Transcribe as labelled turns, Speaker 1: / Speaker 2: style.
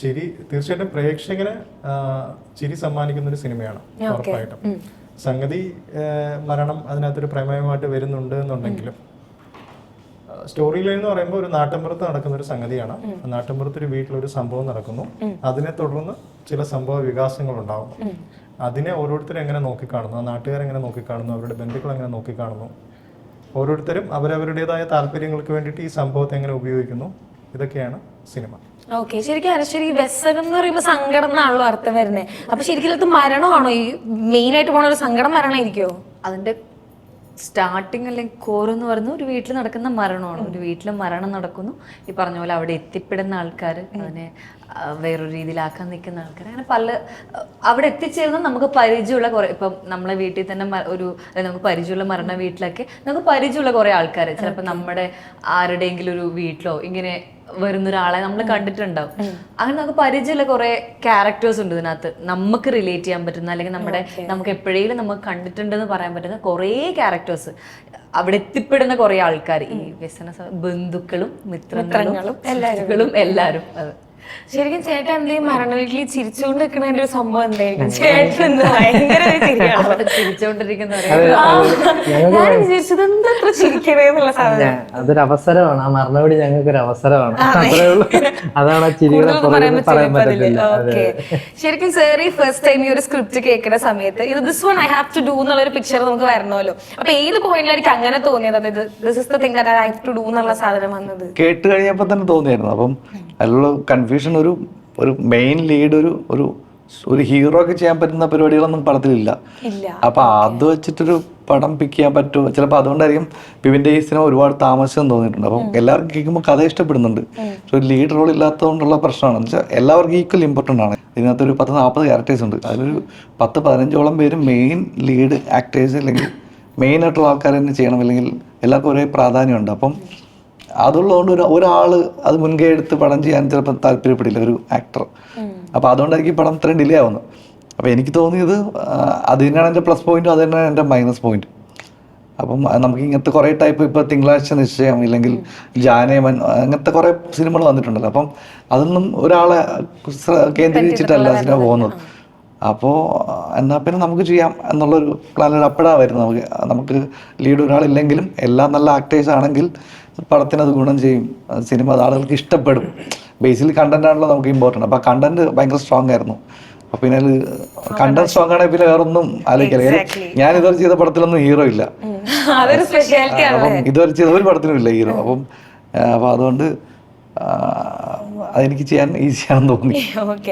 Speaker 1: ചിരി തീർച്ചയായിട്ടും പ്രേക്ഷകന് ചിരി സമ്മാനിക്കുന്ന ഒരു സിനിമയാണ് ഉറപ്പായിട്ടും. സംഗതി മരണം അതിനകത്തൊരു പ്രമേയമായിട്ട് വരുന്നുണ്ട് എന്നുണ്ടെങ്കിലും സ്റ്റോറി ലൈൻ എന്ന് പറയുമ്പോൾ ഒരു നാട്ടിൻപുറത്ത് നടക്കുന്ന ഒരു സംഗതിയാണ്. നാട്ടിൻപുറത്ത് ഒരു വീട്ടിലൊരു സംഭവം നടക്കുന്നു. അതിനെ തുടർന്ന് ചില സംഭവ വികാസങ്ങൾ ഉണ്ടാകുന്നു. അതിനെ ഓരോരുത്തരും എങ്ങനെ നോക്കിക്കാണുന്നു? എങ്ങനെ നോക്കിക്കാണുന്നു? അവരുടെ ബന്ധുക്കൾ എങ്ങനെ നോക്കിക്കാണുന്നു? ഓരോരുത്തരും അവരവരുടേതായ താല്പര്യങ്ങൾക്ക് വേണ്ടിയിട്ട് ഈ സംഭവത്തെ എങ്ങനെ ഉപയോഗിക്കുന്നു? ഇതൊക്കെയാണ് സിനിമ.
Speaker 2: ഓക്കെ ശരിക്കും അനശ്വരി വ്യസനം എന്ന് പറയുമ്പോൾ സങ്കടം എന്നാണല്ലോ അർത്ഥം വരുന്നത് അപ്പൊ ശരിക്കും അത് മരണമാണോ? ഈ മെയിൻ ആയിട്ട് പോണ ഒരു സങ്കടം മരണമായിരിക്കുമോ
Speaker 3: അതിന്റെ സ്റ്റാർട്ടിങ് അല്ലെങ്കിൽ കോർ എന്ന് പറയുന്നത് ഒരു വീട്ടിൽ നടക്കുന്ന മരണമാണ്. ഒരു വീട്ടിൽ മരണം നടക്കുന്നു. ഈ പറഞ്ഞ പോലെ അവിടെ എത്തിപ്പെടുന്ന ആൾക്കാർ അതിനെ വേറൊരു രീതിയിലാക്കാൻ നിൽക്കുന്ന ആൾക്കാർ അങ്ങനെ പല അവിടെ എത്തിച്ചേരുന്ന നമുക്ക് പരിചയമുള്ള കുറേ ഇപ്പം നമ്മളെ വീട്ടിൽ തന്നെ ഒരു നമുക്ക് പരിചയമുള്ള മരണ വീട്ടിലൊക്കെ നമുക്ക് പരിചയമുള്ള കുറേ ആൾക്കാർ ചിലപ്പോൾ നമ്മുടെ ആരുടെയെങ്കിലും ഒരു വീട്ടിലോ ഇങ്ങനെ വരുന്ന ഒരാളെ നമ്മൾ കണ്ടിട്ടുണ്ടാവും. അങ്ങനെ നമുക്ക് പരിചയമുള്ള കുറെ ക്യാരക്ടേഴ്സ് ഉണ്ട് ഇതിനകത്ത്. നമുക്ക് റിലേറ്റ് ചെയ്യാൻ പറ്റുന്ന അല്ലെങ്കിൽ നമ്മുടെ നമുക്ക് എപ്പോഴേലും നമുക്ക് കണ്ടിട്ടുണ്ടെന്ന് പറയാൻ പറ്റുന്ന കുറേ ക്യാരക്ടേഴ്സ് അവിടെ എത്തിപ്പെടുന്ന കുറെ ആൾക്കാർ ഈ വ്യസന സ- ബന്ധുക്കളും മിത്രങ്ങളും എല്ലാവരും. എല്ലാവരും. അതെ.
Speaker 2: ശരിക്കും ചേട്ടൻ എന്തെങ്കിലും മരണ വീട്ടിൽ ചിരിച്ചുകൊണ്ട് നിൽക്കുന്നതിന്റെ ഒരു സംഭവം എന്തായിരിക്കും? ചേട്ടൻ എന്താ ഭയങ്കര ഞാൻ വിചാരിച്ചത് എന്താ അത്ര സാധനം?
Speaker 4: അതൊരു അവസരമാണ്. ആ മരണവീട് ഞങ്ങൾക്ക് ഒരു അവസരമാണ്. അത്രേ ഉള്ളൂ. അതാണ് ആ
Speaker 2: പറയാൻ പറ്റില്ല.
Speaker 4: പറ്റത്തില്ല.
Speaker 2: ഓക്കെ. ശരിക്കും സാർ ഈ ഫസ്റ്റ് ടൈം ഈ ഒരു സ്ക്രിപ്റ്റ് കേൾക്കുന്ന സമയത്ത് ഇത് this one I have to do എന്നുള്ള ഒരു പിക്ചർ നമുക്ക് വരണമല്ലോ. അപ്പൊ ഏത് പോയിന്റിലായിരിക്കും അങ്ങനെ തോന്നിയത്? അതായത് this is the thing I have to do എന്നുള്ള സാധനം വന്നത്?
Speaker 5: കേട്ട് കഴിഞ്ഞപ്പോ തന്നെ തോന്നിയായിരുന്നു. അപ്പം അതിലുള്ള കൺഫ്യൂഷൻ ഒരു ഒരു മെയിൻ ലീഡ് ഒരു ഒരു ഒരു ഹീറോ ഒക്കെ ചെയ്യാൻ പറ്റുന്ന പരിപാടികളൊന്നും പടത്തിലില്ല. അപ്പൊ അത് വെച്ചിട്ടൊരു പടം പിക്ക് ചെയ്യാൻ പറ്റുമോ? ചിലപ്പോൾ അതുകൊണ്ടായിരിക്കും പിവിന്റെ ഈ സിനിമ ഒരുപാട് താമസം തോന്നിയിട്ടുണ്ട്. അപ്പം എല്ലാവർക്കും കേൾക്കുമ്പോൾ കഥ ഇഷ്ടപ്പെടുന്നുണ്ട്. പക്ഷെ ഒരു ലീഡ് റോൾ ഇല്ലാത്തതുകൊണ്ടുള്ള പ്രശ്നമാണ്. എന്ന് വെച്ചാൽ എല്ലാവർക്കും ഈക്വൽ ഇമ്പോർട്ടന്റ് ആണ്. ഇതിനകത്ത് ഒരു പത്ത് നാൽപ്പത് ക്യാരക്ടേഴ്സ് ഉണ്ട്. അതിലൊരു പത്ത് പതിനഞ്ചോളം പേര് മെയിൻ ലീഡ് ആക്ടേഴ്സ് അല്ലെങ്കിൽ മെയിൻ ആയിട്ടുള്ള ആൾക്കാർ തന്നെ ചെയ്യണം. അല്ലെങ്കിൽ എല്ലാവർക്കും ഒരേ പ്രാധാന്യമുണ്ട്. അപ്പം അതുള്ളതുകൊണ്ട് ഒരു ഒരാൾ അത് മുൻകൈ എടുത്ത് പടം ചെയ്യാൻ ചിലപ്പോൾ താല്പര്യപ്പെടില്ല ഒരു ആക്ടർ അപ്പോൾ അതുകൊണ്ടായിരിക്കും ഈ പടം ഇത്രയും ഡിലേ ആവുന്നത്. അപ്പോൾ എനിക്ക് തോന്നിയത് അത് തന്നെയാണ് എന്റെ പ്ലസ് പോയിന്റും അത് തന്നെയാണ് എന്റെ മൈനസ് പോയിന്റ് അപ്പം നമുക്ക് ഇങ്ങനത്തെ കുറേ ടൈപ്പ് ഇപ്പോൾ തിങ്കളാഴ്ച നിശ്ചയം ഇല്ലെങ്കിൽ ജാനേമൻ അങ്ങനത്തെ കുറേ സിനിമകൾ വന്നിട്ടുണ്ടല്ലോ. അപ്പം അതൊന്നും ഒരാളെ കേന്ദ്രീകരിച്ചിട്ടല്ല സിനിമ പോകുന്നത്. അപ്പോൾ എന്നാൽ പിന്നെ നമുക്ക് ചെയ്യാം എന്നുള്ളൊരു പ്ലാനിൽ അപ്പോഴാണ് വരുന്നത്. നമുക്ക് നമുക്ക് ലീഡ് ഒരാളില്ലെങ്കിലും എല്ലാം നല്ല ആക്ടേഴ്സ് ആണെങ്കിൽ പടത്തിന് അത് ഗുണം ചെയ്യും. സിനിമ അത് ആളുകൾക്ക് ഇഷ്ടപ്പെടും. ബേസിക്കലി കണ്ടന്റ് ആണല്ലോ നമുക്ക് ഇമ്പോർട്ടന്റ് അപ്പോൾ കണ്ടന്റ് ഭയങ്കര സ്ട്രോങ് ആയിരുന്നു. അപ്പോൾ പിന്നെ കണ്ടന്റ് സ്ട്രോങ് ആണെങ്കിൽ പിന്നെ വേറൊന്നും ആലോചിക്കില്ല. ഞാൻ ഇതുവരെ ചെയ്ത പടത്തിലൊന്നും ഹീറോ ഇല്ല. അപ്പം ഇതുവരെ ചെയ്ത ഒരു പടത്തിലും ഇല്ല ഹീറോ അപ്പം അപ്പം അതുകൊണ്ട് അതെനിക്ക് ചെയ്യാൻ ഈസിയാണെന്ന് തോന്നി.